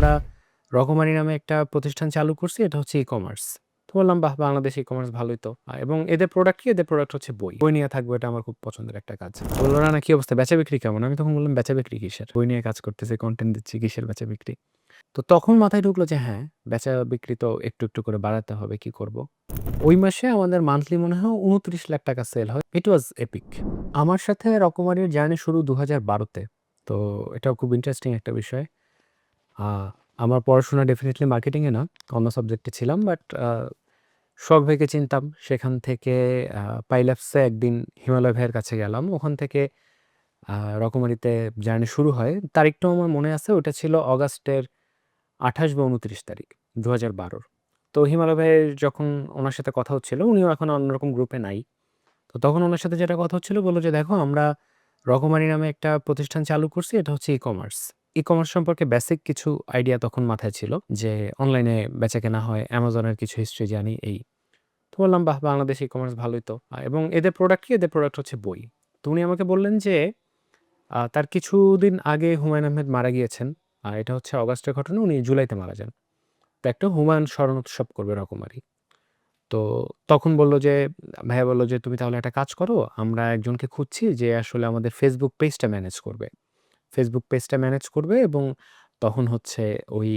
আমরা রকমারি নামে একটা প্রতিষ্ঠান চালু করছি। এটা হচ্ছে ই-কমার্স। তো বললাম, "বাহ! বাংলাদেশে ই-কমার্স ভালোই তো।" এবং এদের প্রোডাক্ট কি? এদের প্রোডাক্ট হচ্ছে বই। বই নিয়ে থাকব এটা আমার খুব পছন্দের একটা কাজ। বলল, "রানা কি অবস্থা? বেচা-বিক্রি কেমন?" আমি তখন বললাম, "বেচা-বিক্রি কিসের? বই নিয়ে কাজ করতেছি, কনটেন্ট দিচ্ছি, কিসের বেচা-বিক্রি?" তো তখন মাথায় ঢুকলো যে হ্যাঁ, বেচা-বিক্রি তো একটু, একটু করে বাড়াতে হবে। কি করব? ওই মাসে আমাদের মান্থলি মনে হয় ৳২৯,০০,০০০ সেল হয়। It was epic. আমার সাথে রকমারির জার্নি শুরু ২০১২ তে। তো এটাও খুব ইন্টারেস্টিং একটা বিষয়। আমার পড়াশোনা ডেফিনিটলি মার্কেটিংয়ে না, অন্য সাবজেক্টে ছিলাম। বাট শখ ভাইকে চিনতাম। সেখান থেকে আ পাইলাপসে একদিন হিমালয় ভাইয়ের কাছে গেলাম। ওখান থেকে রকমারিতে জার্নি শুরু হয়। তারিখটাও আমার মনে আছে। ওটা ছিল অগাস্টের ২৮ বা ২৯ তারিখ ২০১২ র। তো হিমালয় ভাইয়ের যখন উনার সাথে কথা হচ্ছিল, উনিও এখন অন্যরকম গ্রুপে নাই। তো তখন উনার সাথে যেটা কথা হচ্ছিল বলল যে, "দেখো আমরা রকমারি নামে একটা প্রতিষ্ঠান চালু করছি। এটা হচ্ছে ই-কমার্স।" ই-কমার্স সম্পর্কে বেসিক কিছু আইডিয়া তখন মাথায় ছিল যে অনলাইনে বেচাকেনা হয়, অ্যামাজনের কিছু হিস্ট্রি জানি এই। তো বললাম, "বাহ! বাংলাদেশে ই-কমার্স ভালোই তো।" এবং এদের প্রোডাক্ট কি? এদের প্রোডাক্ট হচ্ছে বই। তো উনি আমাকে বললেন যে তার কিছুদিন আগে হুমায়ুন আহমেদ মারা গিয়েছেন। এটা হচ্ছে অগাস্টের ঘটনা। উনি জুলাইতে মারা যান। তো একটা হুমায়ুন স্মরণ উৎসব করবে রকমারি। তো তখন বলল যে ভাইয়া বলল যে, "তুমি তাহলে একটা কাজ করো। আমরা একজনকে খুঁজছি যে আসলে আমাদের ফেসবুক পেজটা ম্যানেজ করবে। Facebook পেজটা ম্যানেজ করবে এবং তখন হচ্ছে ওই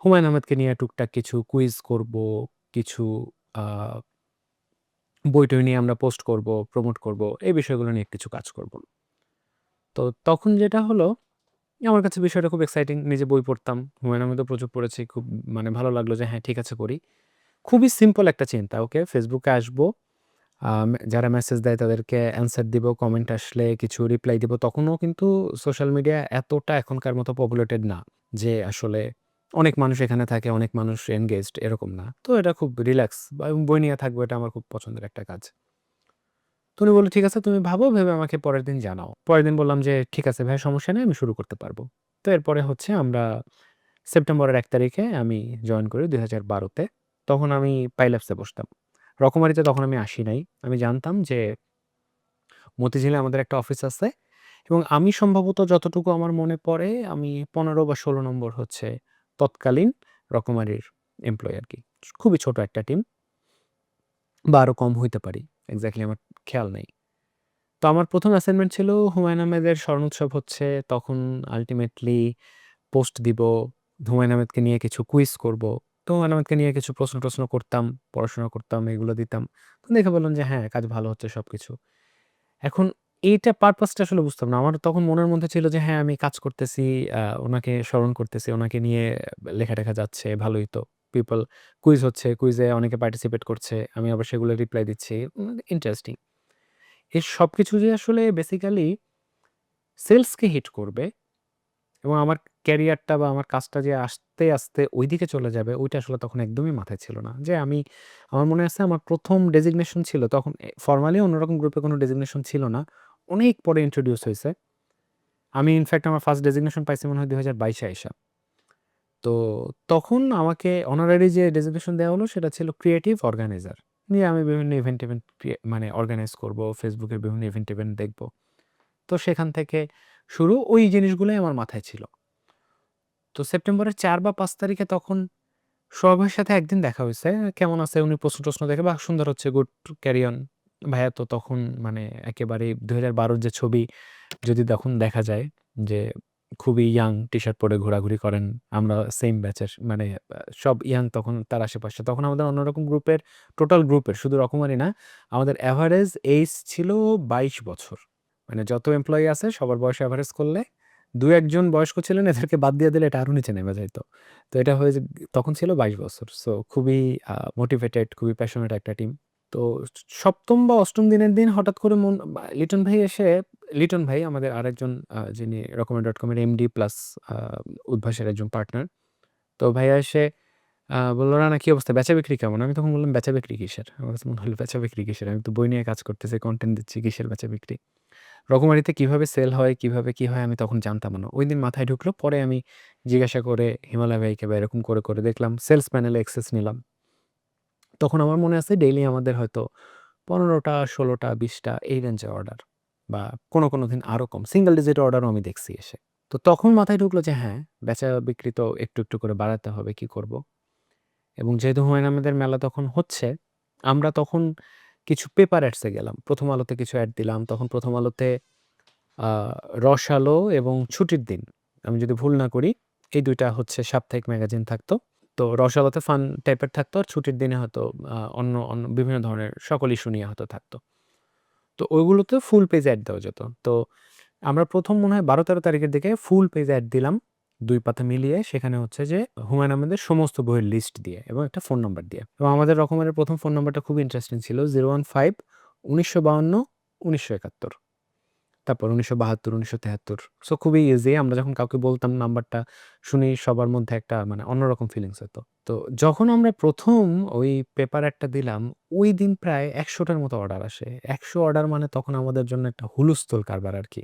হুমায়ুন আহমেদকে নিয়ে টুকটাক কিছু কুইজ করব, কিছু বই-টই নিয়ে আমরা পোস্ট করব, প্রমোট করব। এই বিষয়গুলো নিয়ে কিছু কাজ করব।" তো তখন যেটা হলো, আমার কাছে বিষয়টা খুব এক্সাইটিং। নিজে বই পড়তাম। হুমায়ুন আহমেদও প্রচুর পড়েছি। খুব মানে ভালো লাগল যে হ্যাঁ, ঠিক আছে করি। খুবই সিম্পল একটা চিন্তা। ওকে ফেসবুকে আসব। যারা মেসেজ দেয় তাদেরকে অ্যান্সার দিব। কমেন্ট আসলে কিছু রিপ্লাই দিব। তখনও কিন্তু সোশ্যাল মিডিয়া এতটা এখনকার মতো পপুলেটেড না। যে আসলে অনেক মানুষ এখানে থাকে, অনেক মানুষ এনগেজড এরকম না। তো এটা খুব রিল্যাক্স এবং বই নিয়ে থাকব এটা আমার খুব পছন্দের একটা কাজ। তো উনি বলল, "ঠিক আছে তুমি ভাবো, ভেবে আমাকে পরের দিন জানাও।" পরের দিন বললাম যে, "ঠিক আছে ভাই সমস্যা নেই, আমি শুরু করতে পারব তো এরপরে হচ্ছে আমরা সেপ্টেম্বরের এক তারিখে আমি জয়েন করি ২০১২ তে। তখন আমি পাইলাপসে বসতাম। রকমারিতে তখন আমি আসি নাই। আমি জানতাম যে মতিঝিলে আমাদের একটা অফিস আছে এবং আমি সম্ভবত যতটুকু আমার মনে পড়ে আমি ১৫ বা ১৬ নম্বর হচ্ছে তৎকালীন রকমারির এমপ্লয় আর কি খুবই ছোট একটা টিম। বা আরও কম হইতে পারি। এক্সাক্টলি আমার খেয়াল নেই। তো আমার প্রথম অ্যাসাইনমেন্ট ছিল হুমায়ুন আহমেদের স্মরণ উৎসব হচ্ছে। তখন আলটিমেটলি পোস্ট দিব। হুমায়ূন আহমেদকে নিয়ে কিছু কুইজ করব। তো আহমেদকে নিয়ে কিছু প্রশ্ন-টশ্ন করতাম, পড়াশোনা করতাম, এগুলো দিতাম। তো দেখে বললাম যে হ্যাঁ, কাজ ভালো হচ্ছে সবকিছু। এখন এইটা পারপাসটা আসলে বুঝতাম না। আমার তখন মনের মধ্যে ছিল যে হ্যাঁ, আমি কাজ করতেছি, ওনাকে স্মরণ করতেছি, ওনাকে নিয়ে লেখা-টেখা যাচ্ছে, ভালোই তো। পিপল কুইজ হচ্ছে, কুইজে অনেকে পার্টিসিপেট করছে। আমি আবার সেগুলো রিপ্লাই দিচ্ছি। ইন্টারেস্টিং। এই সবকিছু যে আসলে বেসিক্যালি সেলসকে হিট করবে এবং আমার ক্যারিয়ারটা বা আমার কাজটা যে আস্তে, আস্তে ঐদিকে চলে যাবে, ওইটা আসলে তখন একদমই মাথায় ছিল না। যে আমি আমার মনে আছে আমার প্রথম ডেজিগনেশন ছিল তখন ফর্মালি অন্যরকম গ্রুপে কোনো ডেজিগনেশন ছিল না। অনেক পরে ইন্ট্রোডিউস হয়েছে আমি ইনফ্যাক্ট আমার ফার্স্ট ডেজিগনেশন পাইছি মনে হয় দু হাজার বাইশে আইসা। তো তখন আমাকে অনারারি যে ডেজিগনেশন দেওয়া হলো সেটা ছিল ক্রিয়েটিভ অর্গানাইজার। নিয়ে আমি বিভিন্ন ইভেন্ট ইভেন্ট মানে অর্গানাইজ করব, ফেসবুকে বিভিন্ন ইভেন্ট ইভেন্ট দেখব। তো সেখান থেকে শুরু ওই জিনিসগুলোই আমার মাথায় ছিল। তো সেপ্টেম্বরের চার বা পাঁচ তারিখে তখন ভাইয়ের সাথে একদিন দেখা হইছে। কেমন আছে? উনি প্রশ্ন-টশ্ন দেখে, বা সুন্দর হচ্ছে, গুড ক্যারি অন। ভাইয়া তো তখন মানে একেবারেই ২০১২ র যে ছবি যদি তখন দেখা যায় যে খুবই ইয়াং টি-শার্ট পরে ঘোরাঘুরি করেন। আমরা সেম ব্যাচের মানে সব ইয়াং তখন তার আশেপাশে। তখন আমাদের অন্যরকম গ্রুপের টোটাল গ্রুপের শুধু রকমারি না, আমাদের অ্যাভারেজ এইজ ছিল ২২ বছর। মানে যত এমপ্লয়ি আছে সবার বয়স অ্যাভারেজ করলে দু একজন বয়স্ক ছিলেন এদেরকে বাদ দিয়ে দিলে এটা আরও নিচে নেমে যাইতো তো এটা হয়ে তখন ছিল ২২ বছর। সো খুবই মোটিভেটেড, খুবই প্যাশনেট একটা টিম। তো সপ্তম বা অষ্টম দিনের দিন হঠাৎ করে মন লিটন ভাই এসে লিটন ভাই আমাদের আরেকজন যিনি রকমারি ডট কমের এমডি প্লাস উদ্ভাসের একজন পার্টনার। তো ভাইয়া এসে বলল, "রানা কি অবস্থা? বেচা-বিক্রি কেমন?" আমি তখন বললাম, "বেচা-বিক্রি কিসের?" আমার কাছে মনে হলো বেচা-বিক্রি কিসের? আমি তো বই নিয়ে কাজ করতেছি, কন্টেন্ট দিচ্ছি, কিসের বেচা-বিক্রি? রকমারিতে কীভাবে সেল হয়, কীভাবে কি হয় আমি তখন জানতাম না। ওই দিন মাথায় ঢুকলো। পরে আমি জিজ্ঞাসা করে হিমালয় ভাইকে বা এরকম করে, করে দেখলাম সেলস প্যানেলে অ্যাক্সেস নিলাম। তখন আমার মনে আছে ডেইলি আমাদের হয়তো ১৫ টা, ১৬ টা, ২০ টা এই রেঞ্জে অর্ডার বা কোনো, কোনো দিন আরও কম। সিঙ্গেল ডিজিট অর্ডারও আমি দেখছি এসে। তো তখন মাথায় ঢুকলো যে হ্যাঁ, বেচা-বিক্রি তো একটু, একটু করে বাড়াতে হবে, কি করব? এবং যেহেতু হুমায়ূন আহমেদের মেলা তখন হচ্ছে, আমরা তখন কিছু পেপার অ্যাডসে গেলাম। 'প্রথম আলোতে' কিছু অ্যাড দিলাম। তখন 'প্রথম আলোতে' 'রসালো' এবং 'ছুটির দিন' আমি যদি ভুল না করি, এই দুইটা হচ্ছে সাপ্তাহিক ম্যাগাজিন থাকতো। তো 'রসালোতে' ফান টাইপের থাকতো আর 'ছুটির দিনে' হয়তো অন্য, অন্য বিভিন্ন ধরনের সকল ইস্যু নিয়ে হয়তো থাকতো। তো ওইগুলোতে ফুল পেজ অ্যাড দেওয়া যেত। তো আমরা প্রথম মনে হয় ১২-১৩ তারিখের দিকে ফুল পেজ অ্যাড দিলাম। ২ পাতা মিলিয়ে সেখানে হচ্ছে যে হুমায়ূন আহমেদের সমস্ত বইয়ের লিস্ট দিয়ে এবং একটা ফোন নাম্বার দিয়ে। এবং আমাদের রকমারির ১ম ফোন নাম্বারটা খুবই ইন্টারেস্টিং ছিল 015-১৯৫২-১৯৭১ তারপর ১৯৭২-১৯৭৩ সো খুবই ইজি। আমরা যখন কাউকে বলতাম নাম্বারটা শুনেই সবার মধ্যে একটা মানে অন্যরকম ফিলিংস হতো। তো যখন আমরা প্রথম ওই পেপার একটা দিলাম, ওই দিন প্রায় একশোটার মতো অর্ডার আসে। ১০০ অর্ডার মানে তখন আমাদের জন্য একটা হুলুস্থল কারবার আর কি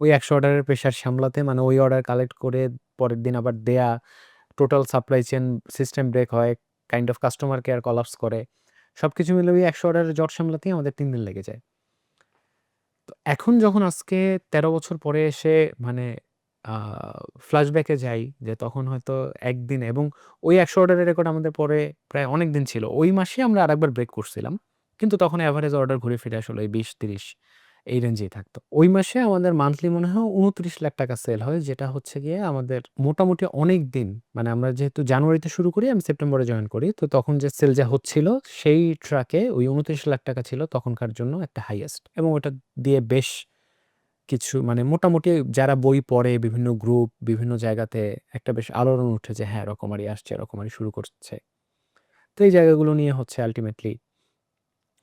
ওই ১০০ অর্ডারের প্রেশার সামলাতে মানে ওই অর্ডার কালেক্ট করে পরের দিন আবার দেয়া, total supply chain system break হয়, kind of customer care collapse করে। সবকিছু মিলে ওই ১০০ অর্ডারের জট সামলাতেই আমাদের তিন দিন লেগে যায়। তো এখন যখন আজকে ১৩ বছর পরে এসে মানে ফ্ল্যাশব্যাকে যাই যে তখন হয়তো একদিন এবং ওই ১০০ অর্ডারের রেকর্ড আমাদের পরে প্রায় অনেক দিন ছিল। ওই মাসেই আমরা আরেকবার ব্রেক করছিলাম। কিন্তু তখন এভারেজ অর্ডার ঘুরে ফিরে আসলে ওই ২০-৩০ এই রেঞ্জেই থাকতো। ওই মাসে আমাদের মান্থলি মনে হয় ২৯ লাখ টাকা সেল হয় যেটা হচ্ছে গিয়ে আমাদের মোটামুটি অনেক দিন মানে আমরা যেহেতু জানুয়ারিতে শুরু করি, আমি সেপ্টেম্বরে জয়েন করি। তো তখন যে সেল যা হচ্ছিল সেই ট্রাকে ওই ২৯ লাখ টাকা ছিল তখনকার জন্য একটা হাইয়েস্ট এবং ওটা দিয়ে বেশ কিছু মানে মোটামুটি যারা বই পড়ে বিভিন্ন গ্রুপ, বিভিন্ন জায়গাতে একটা বেশ আলোড়ন উঠে যে হ্যাঁ, রকমারি আসছে, রকমারি শুরু করছে। তো এই জায়গাগুলো নিয়ে হচ্ছে আল্টিমেটলি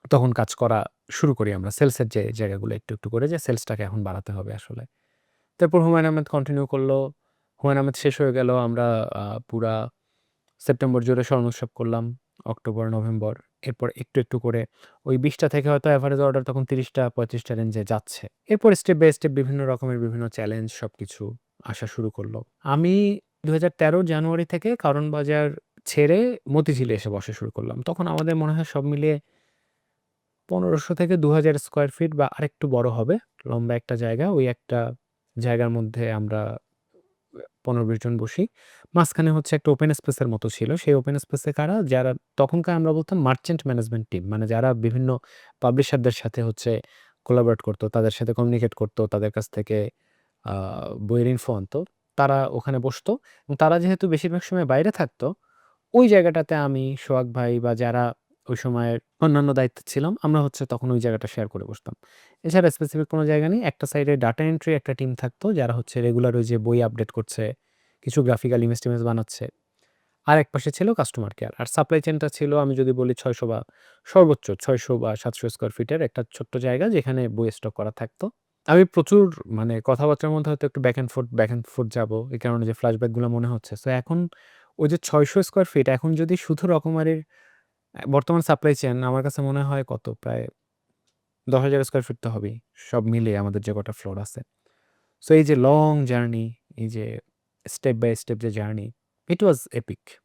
তখন কাজ করা শুরু করি আমরা। সেলসের যে জায়গাগুলো একটু, একটু করে যে সেলসটাকে এখন বাড়াতে হবে আসলে। তারপর হুমায়ুন আহমেদ কন্টিনিউ করল। হুমায়ূন আহমেদ শেষ হয়ে গেল। আমরা পুরা সেপ্টেম্বর জুড়ে স্মরণ উৎসব করলাম। October, November. এরপর একটু, একটু করে ওই বিশটা থেকে হয়তো এভারেজ অর্ডার তখন ৩০ টা ৩৫ টা রেঞ্জে যাচ্ছে। এরপর স্টেপ বাই স্টেপ বিভিন্ন রকমের বিভিন্ন চ্যালেঞ্জ সব কিছু আসা শুরু করল আমি ২০১৩ জানুয়ারি থেকে কারণ বাজার ছেড়ে মতিঝিলে এসে বসা শুরু করলাম। তখন আমাদের মনে হয় সব মিলিয়ে ১৫০০ থেকে ২০০০ স্কয়ার ফিট বা আরেকটু বড় হবে। লম্বা একটা জায়গা। ওই একটা জায়গার মধ্যে আমরা ১৫-২০ জন বসি। মাঝখানে হচ্ছে একটা ওপেন স্পেসের মতো ছিল। সেই ওপেন স্পেসে কারা? যারা তখনকার আমরা বলতাম মার্চেন্ট ম্যানেজমেন্ট টিম। মানে যারা বিভিন্ন পাবলিশারদের সাথে হচ্ছে কোলাবরেট করতো তাদের সাথে কমিউনিকেট করত, তাদের কাছ থেকে বইয়ের ইনফো আনতো। তারা ওখানে বসতো এবং তারা যেহেতু বেশিরভাগ সময় বাইরে থাকতো, ওই জায়গাটাতে আমি, সোহাগ ভাই বা যারা ওই সময়ের অন্যান্য দায়িত্ব ছিলাম, আমরা হচ্ছে তখন ওই জায়গাটা শেয়ার করে বসতাম। এছাড়া স্পেসিফিক কোনো জায়গা নেই। একটা সাইডে ডাটা এন্ট্রি একটা টিম থাকতো যারা হচ্ছে রেগুলার ওই যে বই আপডেট করছে, কিছু গ্রাফিক্যাল ইমেজ-টিমেজ বানাচ্ছে। আর এক পাশে ছিল কাস্টমার কেয়ার। আর সাপ্লাই চেনটা ছিল আমি যদি বলি ৬০০ বা সর্বোচ্চ ৬০০ বা সাতশো স্কোয়ার ফিটের একটা ছোট্ট জায়গা যেখানে বই স্টক করা থাকতো। আমি প্রচুর মানে কথাবার্তার মধ্যে হয়তো একটু back and forth, back and forth যাব। এই কারণে যে ফ্ল্যাশব্যাকগুলো মনে হচ্ছে। সো এখন ওই যে ছয়শো স্কোয়ার ফিট এখন যদি শুধু রকমারির বর্তমান সাপ্লাই চেন আমার কাছে মনে হয় কত প্রায় দশ হাজার স্কোয়ার ফিট তো হবেই। সব মিলিয়ে আমাদের যে কটা ফ্লোর আছে। সো এই যে লং জার্নি, এই যে স্টেপ বাই স্টেপ যে জার্নি, ইট ওয়াজ এপিক।